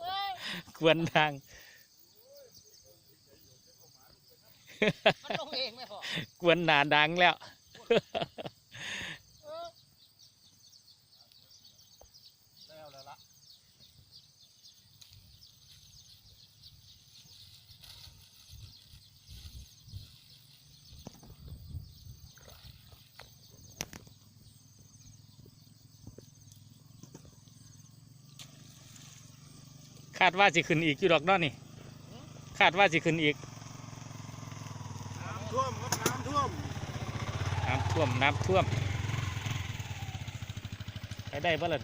เอ้ยกวนดังมันลงเองไหมพ่อกวนหนาดังแล้ว เออ แล้วแล้วละ คาดว่าสิขึ้นอีกอยู่ดอกเนาะนี่ คาดว่าสิขึ้นอีก น้ำท่วมครับน้ำท่วมน้ำท่วมน้ำท่วมไปได้บ่ล่ะ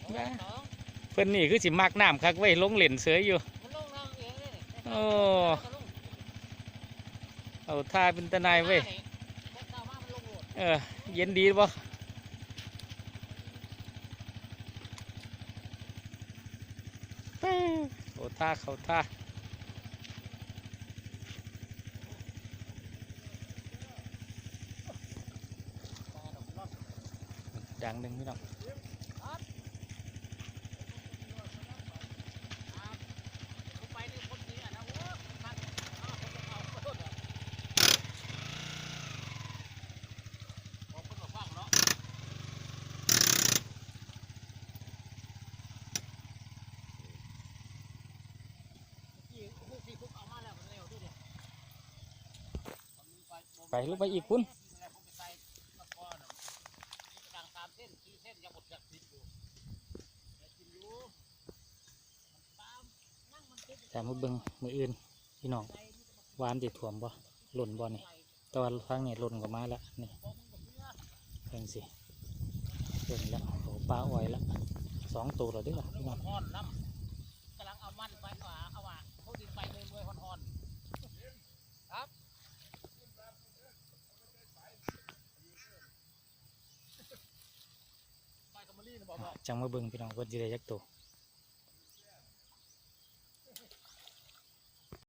เอานะสองเพิ่นนี่คือสิมากน้ำคักไว้ยลงเล่นเสืออยู่มันลงน้ำเองเลยนี่โอ้มันลงเอาท่าเป็นตะนายเว้ย เออเย็นดีบ่เขาท่าเขาท่าดังหนึ่งพี่น้อง ผมไปนี่คนนี้อะนะโอ้ท่านเอาผมเอาขอโทษอะบอกคนมาฟังเนาะเมื่อกี้พวกที่พวกเอามาแล้วมันเร็วด้วยเนี่ย ไปลูกไปอีกคุณ ผมไปใส่มะกอน่ะมีกลางสามเส้นสี่เส้นยัง หมดจากสิบอยู่แต่กินอยู่นตามมันติดแต่มาเบิ่งมืออื่นพี่น้องหวานติดถ่วมบ่หล่นบ่นี่ต่ว่าทางนี้หล่นกว่ามาแล้วนี่เพิ่งสิหล่นแล้วโอ้ปลาอ่อยล้วสองตัวแล้วเด้วยล่ะพี่น้อง ฮอนๆน้ำกำลังเอามันไปว่าเอาว่าเขาดินไปเมื่อยๆฮอนๆครับไปกับมะลินะบอกบอก จังมาเบิ่งพี่น้องเพิ่นสิได้จักตัว